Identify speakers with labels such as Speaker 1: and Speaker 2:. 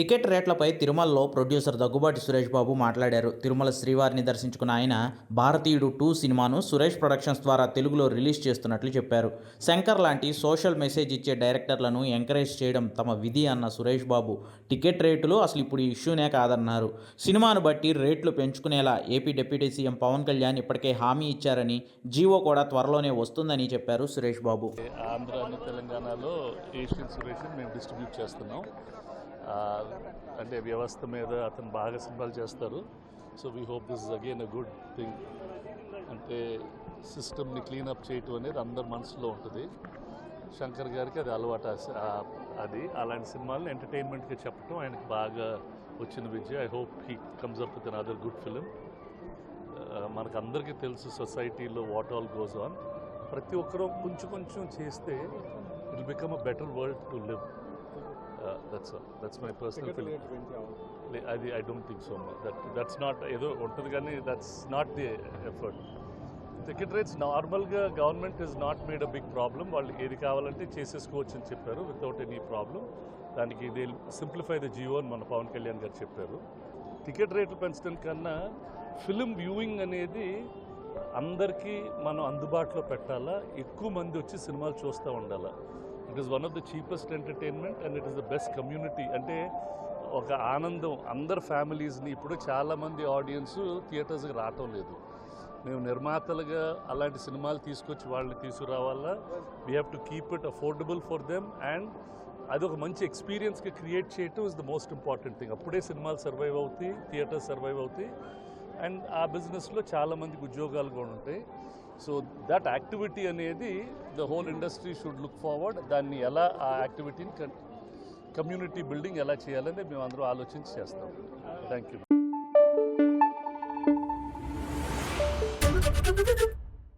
Speaker 1: Ticket రేట్లపై తిరుమలలో producer Daggubati Suresh Babu మాట్లాడారు. తిరుమల శ్రీవారిని దర్శించుకున్న ఆయన భారతీయుడు టూ సినిమాను సురేష్ ప్రొడక్షన్స్ ద్వారా తెలుగులో రిలీజ్ చేస్తున్నట్లు చెప్పారు. శంకర్ లాంటి సోషల్ మెసేజ్ ఇచ్చే డైరెక్టర్లను ఎంకరేజ్ చేయడం తమ విధి అన్న సురేష్ బాబు టికెట్ రేట్లు అసలు ఇప్పుడు ఇష్యూనే కాదన్నారు. సినిమాను బట్టి రేట్లు పెంచుకునేలా AP deputy CM Pavan Kalyan ఇప్పటికే హామీ ఇచ్చారని జీవో కూడా త్వరలోనే వస్తుందని చెప్పారు సురేష్ బాబు.
Speaker 2: ఆంధ్ర తెలంగాణలో ఏషియన్ సురేష్ మేము డిస్ట్రిబ్యూట్ చేస్తున్నాం. అంటే వ్యవస్థ మీద అతను బాగా సినిమాలు చేస్తారు. So we hope this is again a good thing అంటే సిస్టమ్ని క్లీనప్ చేయటం అనేది అందరి మనసులో ఉంటుంది. శంకర్ గారికి అది అలవాటు అది. అలాంటి సినిమాలను ఎంటర్టైన్మెంట్గా చెప్పడం ఆయనకు బాగా వచ్చిన విద్య. I hope he comes up with another good film మనకు అందరికీ తెలుసు సొసైటీలో వాట్ ఆల్ గోస్ ఆన్ ప్రతి ఒక్కరూ కొంచెం కొంచెం చేస్తే it become a better world to live that's that's my personal feeling అది I don't think so that that's not ఏదో ఉంటుంది కానీ that's not the effort ticket rates నార్మల్గా government is not made a big problem వాళ్ళు ఏది కావాలంటే చేసేసుకోవచ్చు అని చెప్పారు వితౌట్ ఎనీ ప్రాబ్లం దానికి they simplify the G O అని మన పవన్ కళ్యాణ్ గారు చెప్పారు. టికెట్ రేట్లు పెంచడం కన్నా ఫిలిం వ్యూయింగ్ అనేది అందరికీ మనం అందుబాటులో పెట్టాలా? ఎక్కువ మంది వచ్చి సినిమాలు చూస్తూ ఉండాలా? It is one of the cheapest entertainment and it is the best community అంటే ఒక ఆనందం అందరు ఫ్యామిలీస్ని ఇప్పుడు చాలామంది ఆడియన్స్ థియేటర్స్కి రావటం లేదు. మేము నిర్మాతలుగా అలాంటి సినిమాలు తీసుకొచ్చి వాళ్ళని తీసుకురావాలా? We have to keep it affordable for them and అది ఒక మంచి ఎక్స్పీరియన్స్గా క్రియేట్ చేయటం is the most important thing అప్పుడే సినిమాలు సర్వైవ్ అవుతాయి థియేటర్స్ సర్వైవ్ అవుతాయి. అండ్ ఆ బిజినెస్లో చాలామందికి ఉద్యోగాలు కూడా ఉంటాయి. సో దట్ యాక్టివిటీ అనేది the whole industry should look forward దాన్ని ఎలా ఆ యాక్టివిటీని కమ్యూనిటీ బిల్డింగ్ ఎలా చేయాలని మేము అందరూ ఆలోచించి చేస్తాం. Thank you